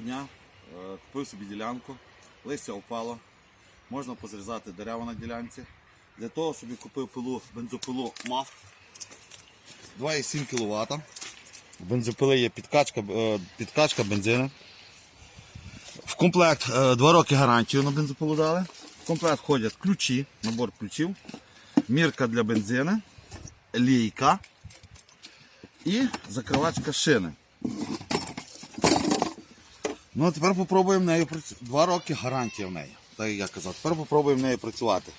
Одного дня е, купив собі ділянку, листя впало, можна позрізати дерева на ділянці. Для того собі купив пилу, бензопилу МАФ 2,7 кВт. В бензопили є підкачка, е, підкачка бензину. В комплект 2 роки гарантію на бензопилу дали. В комплект входять ключі, набор ключів, мірка для бензину, лійка і закривачка шини. Ну, а тепер попробуємо нею працювати. Два роки гарантія в неї, так як я казав. Тепер попробуємо нею працювати.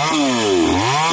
Música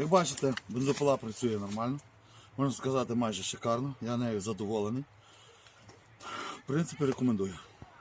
Як бачите, бензопила працює нормально. Можна сказати, майже шикарно. Я нею задоволений. В принципі, рекомендую.